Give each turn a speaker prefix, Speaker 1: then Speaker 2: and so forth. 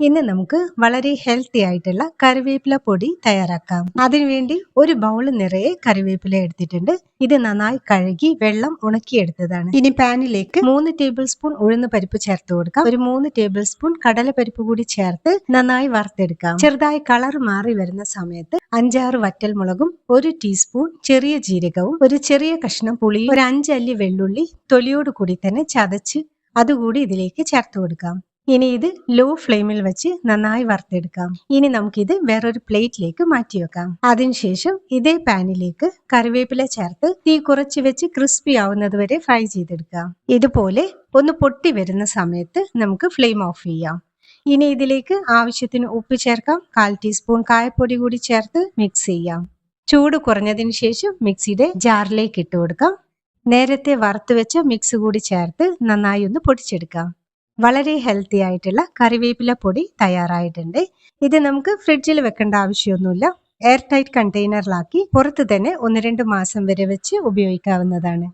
Speaker 1: ഇന്ന് നമുക്ക് വളരെ ഹെൽത്തി ആയിട്ടുള്ള കറിവേപ്പില പൊടി തയ്യാറാക്കാം. അതിനുവേണ്ടി ഒരു ബൗൾ നിറയെ കറിവേപ്പില എടുത്തിട്ടുണ്ട്. ഇത് നന്നായി കഴുകി വെള്ളം ഉണക്കിയെടുത്തതാണ്. ഇനി പാനിലേക്ക് മൂന്ന് ടേബിൾ സ്പൂൺ ഉഴുന്ന് പരിപ്പ് ചേർത്ത് കൊടുക്കാം. ഒരു മൂന്ന് ടേബിൾ സ്പൂൺ കടലപ്പരിപ്പ് കൂടി ചേർത്ത് നന്നായി വറുത്തെടുക്കാം. ചെറുതായി കളർ മാറി വരുന്ന സമയത്ത് അഞ്ചാറ് വറ്റൽ മുളകും ഒരു ടീസ്പൂൺ ചെറിയ ജീരകവും ഒരു ചെറിയ കഷ്ണം പുളിയും ഒരു അഞ്ചല്ലി വെള്ളുള്ളി തൊലിയോട് കൂടി തന്നെ ചതച്ച് അതുകൂടി ഇതിലേക്ക് ചേർത്ത് കൊടുക്കാം. ഇനി ഇത് ലോ ഫ്ലെയിമിൽ വെച്ച് നന്നായി വറുത്തെടുക്കാം. ഇനി നമുക്കിത് വേറൊരു പ്ലേറ്റിലേക്ക് മാറ്റി വെക്കാം. അതിനുശേഷം ഇതേ പാനിലേക്ക് കറിവേപ്പില ചേർത്ത് തീ കുറച്ച് വെച്ച് ക്രിസ്പി ആവുന്നത് വരെ ഫ്രൈ ചെയ്തെടുക്കാം. ഇതുപോലെ ഒന്ന് പൊട്ടി വരുന്ന സമയത്ത് നമുക്ക് ഫ്ലെയിം ഓഫ് ചെയ്യാം. ഇനി ഇതിലേക്ക് ആവശ്യത്തിന് ഉപ്പ് ചേർക്കാം. കാൽ ടീസ്പൂൺ കായപ്പൊടി കൂടി ചേർത്ത് മിക്സ് ചെയ്യാം. ചൂട് കുറഞ്ഞതിന് ശേഷം മിക്സിയുടെ ജാറിലേക്ക് ഇട്ട് കൊടുക്കാം. നേരത്തെ വറുത്ത് വെച്ച മിക്സ് കൂടി ചേർത്ത് നന്നായി ഒന്ന് പൊടിച്ചെടുക്കാം. വളരെ ഹെൽത്തി ആയിട്ടുള്ള കറിവേപ്പില പൊടി തയ്യാറായിട്ടുണ്ട്. ഇത് നമുക്ക് ഫ്രിഡ്ജിൽ വെക്കേണ്ട ആവശ്യമൊന്നുമില്ല. എയർ ടൈറ്റ് കണ്ടെയ്നറിലാക്കി പുറത്ത് തന്നെ ഒന്ന് രണ്ട് മാസം വരെ വെച്ച് ഉപയോഗിക്കാവുന്നതാണ്.